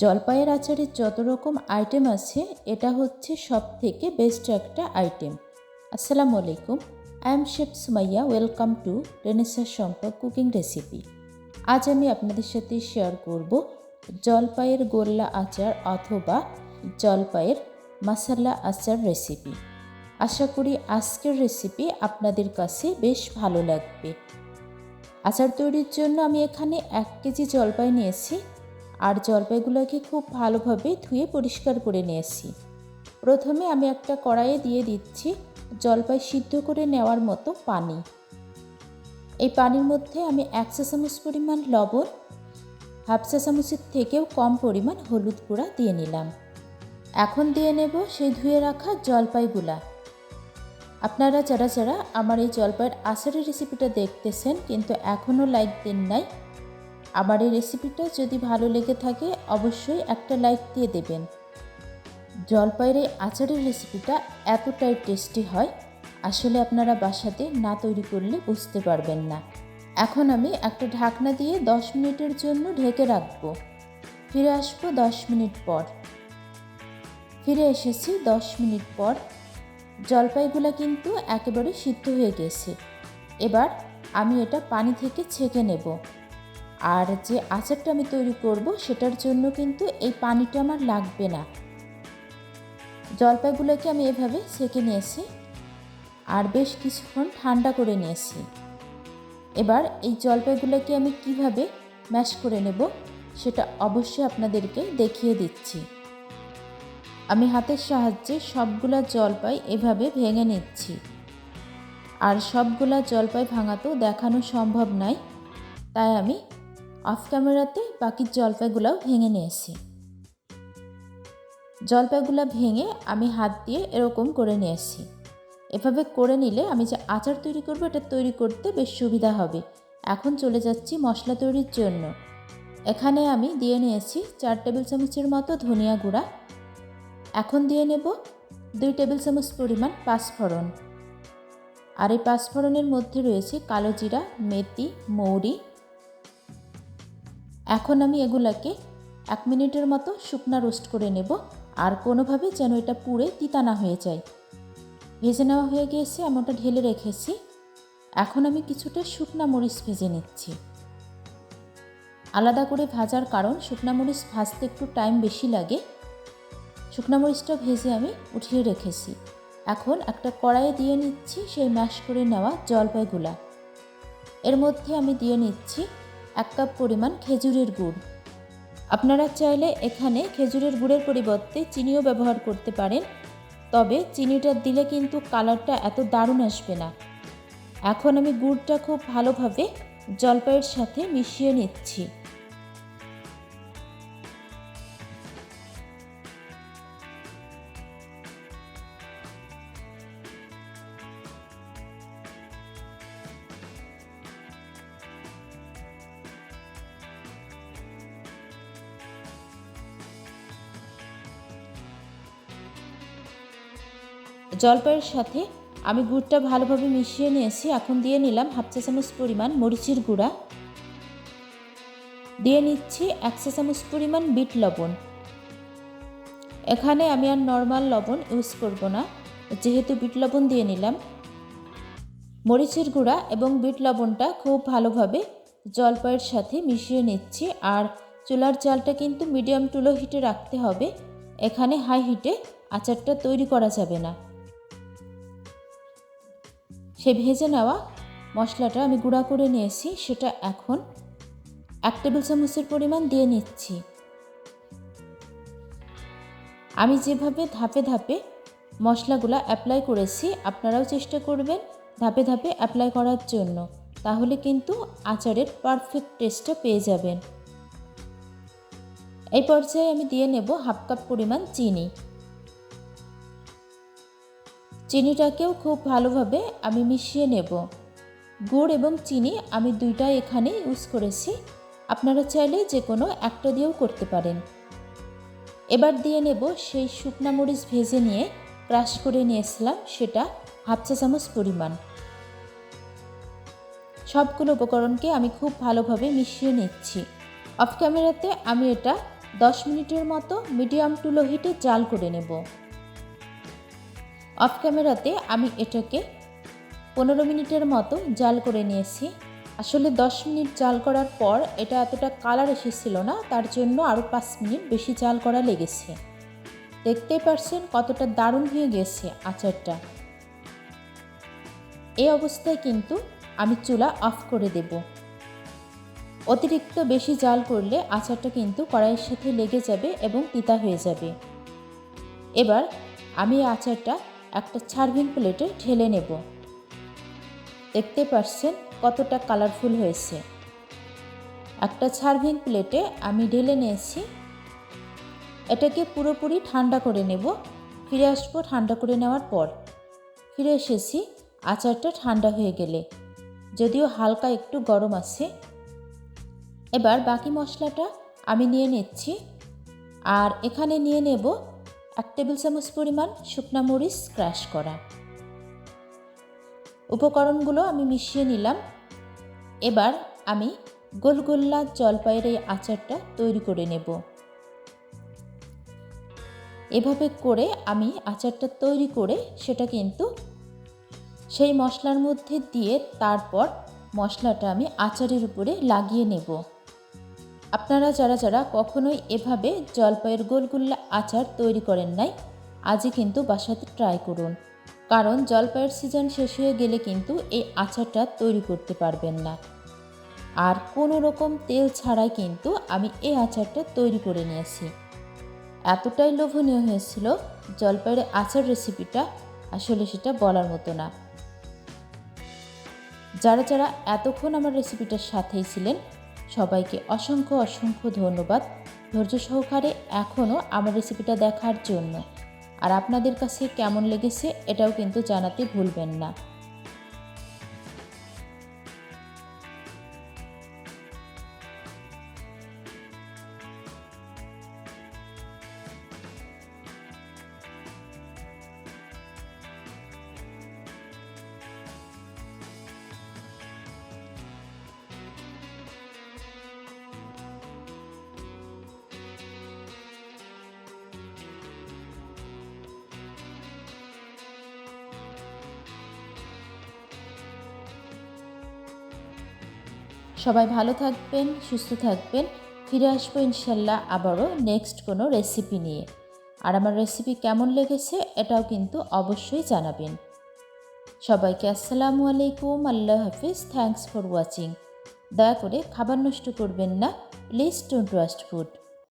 জলপাইয়ের আচারের যত রকম আইটেম আছে, এটা হচ্ছে সব থেকে বেস্ট একটা আইটেম আসসালামু আলাইকুম I am chef Sumaiya welcome to রেনেসার সম্পর্ক কুকিং রেসিপি আজ আমি আপনাদের সাথে শেয়ার করব জলপাইয়ের গোল্লা আচার অথবা জলপাইয়ের মশালা আচার রেসিপি আশা করি আজকের রেসিপি আপনাদের কাছে বেশ ভালো লাগবে। আচার তৈরির জন্য আমি এখানে এক কেজি জলপাই নিয়েছি। আর জলপাইগুলোকে খুব ভালোভাবে ধুয়ে পরিষ্কার করে নিয়েছি। প্রথমে আমি একটা কড়াইয়ে দিয়ে দিচ্ছি জলপাই সিদ্ধ করে নেওয়ার মতো পানি। এই পানির মধ্যে আমি এক চা চামচ পরিমাণ লবণ, হাফ চা চামচের থেকেও কম পরিমাণ হলুদ গুঁড়া দিয়ে নিলাম। এখন দিয়ে নেব সেই ধুয়ে রাখা জলপাইগুলা। আপনারা যারা যারা আমার এই জলপাইয়ের আচারের রেসিপিটা দেখতেছেন কিন্তু এখনও লাইক দেন নাই আমার এই রেসিপিটা যদি ভালো লেগে থাকে, অবশ্যই একটা লাইক দিয়ে দেবেন। জলপাইয়ের এই আচারের রেসিপিটা এতটাই টেস্টি হয়, আসলে আপনারা বাসাতে না তৈরি করলে বুঝতে পারবেন না। এখন আমি একটা ঢাকনা দিয়ে দশ মিনিটের জন্য ঢেকে রাখব। ফিরে আসব দশ মিনিট পর। ফিরে এসেছি দশ মিনিট পর। জলপাইগুলো কিন্তু একেবারে সিদ্ধ হয়ে গেছে। এবার আমি এটা পানি থেকে ছেঁকে নেব। আর যে আচারটা আমি তৈরি করব সেটার জন্য কিন্তু এই পানিটা আমার লাগবে না। জলপাইগুলোকে আমি এভাবে সেঁকে নিয়েছি আর বেশ কিছুক্ষণ ঠান্ডা করে নিয়েছি। এবার এই জলপাইগুলোকে আমি কীভাবে ম্যাশ করে নেব সেটা অবশ্যই আপনাদেরকে দেখিয়ে দিচ্ছি। আমি হাতের সাহায্যে সবগুলা জলপাই এভাবে ভেঙে নিচ্ছি। আর সবগুলা জলপাই ভাঙাতেও দেখানো সম্ভব নয় তাই আমি অফ ক্যামেরাতে বাকি জলপাইগুলোও ভেঙে নিয়েছি। জলপাইগুলো ভেঙে আমি হাত দিয়ে এরকম করে নিয়েছি। এভাবে করে নিলে আমি যে আচার তৈরি করব, এটা তৈরি করতে বেশ সুবিধা হবে। এখন চলে যাচ্ছি মশলা তৈরির জন্য। এখানে আমি দিয়ে নিয়েছি চার টেবিল চামচের মতো ধনিয়া গুঁড়া। এখন দিয়ে নেব দুই টেবিল চামচ পরিমাণ পাঁচফোড়ন। আর এই পাঁচফোড়নের মধ্যে রয়েছে কালো জিরা, মেথি, মৌরি এখন আমি এগুলাকে এক মিনিটের মতো শুকনা রোস্ট করে নেব আর কোনোভাবে যেন এটা পুড়ে তিতা না হয়ে যায়। ভেজে নেওয়া হয়ে গিয়েছে, আমি ওটা ঢেলে রেখেছি। এখন আমি কিছুটা শুকনা মরিচ ভেজে নিচ্ছি। আলাদা করে ভাজার কারণ, শুকনা মরিচ ভাজতে একটু টাইম বেশি লাগে। শুকনা মরিচটা ভেজে আমি উঠিয়ে রেখেছি। এখন একটা কড়াইয়ে দিয়ে নিচ্ছি সেই ম্যাশ করে নেওয়া জলপাইগুলা। এর মধ্যে আমি দিয়ে নিচ্ছি এক কাপ পরিমাণ খেজুরের গুড়। আপনারা চাইলে এখানে খেজুরের গুড়ের পরিবর্তে চিনিও ব্যবহার করতে পারেন, তবে চিনিটা দিলে কিন্তু কালারটা এত দারুণ আসবে না। এখন আমি গুড়টা খুব ভালোভাবে জলপাইয়ের সাথে মিশিয়ে নিচ্ছি। জলপাইয়ের সাথে আমি গুড়টা ভালোভাবে মিশিয়ে নিয়েছি। এখন দিয়ে নিলাম হাফ চা চামচ পরিমাণ মরিচের গুঁড়া। দিয়ে নিচ্ছি এক চা চামচ পরিমাণ বিট লবণ। এখানে আমি আর নর্মাল লবণ ইউজ করব না, যেহেতু বিট লবণ দিয়ে নিলাম। মরিচের গুঁড়া এবং বিট লবণটা খুব ভালোভাবে জলপাইয়ের সাথে মিশিয়ে নিচ্ছি। আর চুলার জালটা কিন্তু মিডিয়াম টু লো হিটে রাখতে হবে। এখানে হাই হিটে আচারটা তৈরি করা যাবে না। সে ভেজে নেওয়া মশলাটা আমি গুঁড়া করে নিয়েছি, সেটা এখন এক টেবিল চামচের পরিমাণ দিয়ে নিচ্ছি। আমি যেভাবে ধাপে ধাপে মশলাগুলো অ্যাপ্লাই করেছি, আপনারাও চেষ্টা করবেন ধাপে ধাপে অ্যাপ্লাই করার জন্য, তাহলে কিন্তু আচারের পারফেক্ট টেস্টটা পেয়ে যাবেন। এই পর্যায়ে আমি দিয়ে নেব হাফ কাপ পরিমাণ চিনি। চিনিটাকেও খুব ভালোভাবে আমি মিশিয়ে নেব। গুড় এবং চিনি আমি দুইটাই এখানে ইউজ করেছি। আপনারা চাইলে যে কোনো একটা দিয়েও করতে পারেন। এবার দিয়ে নেব সেই শুকনা মরিচ ভেজে নিয়ে ক্রাশ করে নিয়েছিলাম, সেটা হাফ চা চামচ পরিমাণ। সবগুলো উপকরণকে আমি খুব ভালোভাবে মিশিয়ে নিচ্ছি। অফ ক্যামেরাতে আমি এটা দশ মিনিটের মতো মিডিয়াম টু লো হিটে জাল করে নেব। অফ ক্যামেরাতে আমি এটাকে পনেরো মিনিটের মতো জাল করে নিয়েছি। আসলে দশ মিনিট জাল করার পর এটা এতটা কালার এসেছিল না, তার জন্য আরও পাঁচ মিনিট বেশি জাল করা লেগেছে। দেখতেই পারছেন কতটা দারুণ হয়ে গেছে আচারটা। এই অবস্থায় কিন্তু আমি চুলা অফ করে দেব। অতিরিক্ত বেশি জাল করলে আচারটা কিন্তু কড়াইয়ের সাথে লেগে যাবে এবং তিতা হয়ে যাবে। এবার আমি আচারটা একটা সার্ভিং প্লেটে ঢেলে নেব। দেখতে পারছেন কতটা কালারফুল হয়েছে। একটা সার্ভিং প্লেটে আমি ঢেলে নিয়েছি। এটাকে পুরোপুরি ঠান্ডা করে নেব। ফিরে আসব ঠান্ডা করে নেওয়ার পর। ফিরে এসেছি, আচারটা ঠান্ডা হয়ে গেলে। যদিও হালকা একটু গরম আছে। এবার বাকি মশলাটা আমি নিয়ে নিচ্ছি। আর এখানে নিয়ে নেব এক টেবিল চামচ পরিমাণ শুকনা মরিচ ক্রাশ করা। উপকরণগুলো আমি মিশিয়ে নিলাম। এবার আমি গোলগোল্লা জলপাইয়ের এই আচারটা তৈরি করে নেব। এভাবে করে আমি আচারটা তৈরি করে সেটা কিন্তু সেই মশলার মধ্যে দিয়ে তারপর মশলাটা আমি আচারের উপরে লাগিয়ে নেব। আপনারা যারা যারা কখনোই এভাবে জলপাইয়ের গোলগুল্লা আচার তৈরি করেন নাই, আজই কিন্তু বাসাতে ট্রাই করুন। কারণ জলপাইয়ের সিজন শেষ হয়ে গেলে কিন্তু এই আচারটা তৈরি করতে পারবেন না। আর কোনো রকম তেল ছাড়াই কিন্তু আমি এই আচারটা তৈরি করে নিয়েছি। এতটাই লোভনীয় হয়েছিল জলপাইয়ের আচার রেসিপিটা আসলে সেটা বলার মতো না। যারা যারা এতক্ষণ আমার রেসিপিটার সাথেই ছিলেন সবাইকে অসংখ্য অসংখ্য ধন্যবাদ। ধৈর্য সহকারে এখনও আমার রেসিপিটা দেখার জন্য। আর আপনাদের কাছে কেমন লেগেছে এটাও কিন্তু জানাতে ভুলবেন না। সবাই ভালো থাকবেন, সুস্থ থাকবেন। ফিরে আসব ইনশাল্লাহ আবারও নেক্সট কোনো রেসিপি নিয়ে। আর আমার রেসিপি কেমন লেগেছে এটাও কিন্তু অবশ্যই জানাবেন। সবাইকে আসসালামু আলাইকুম, আল্লাহ হাফিজ থ্যাংকস ফর ওয়াচিং দয়া করে খাবার নষ্ট করবেন না প্লিজ ডোন্ট ওয়াস্ট ফুড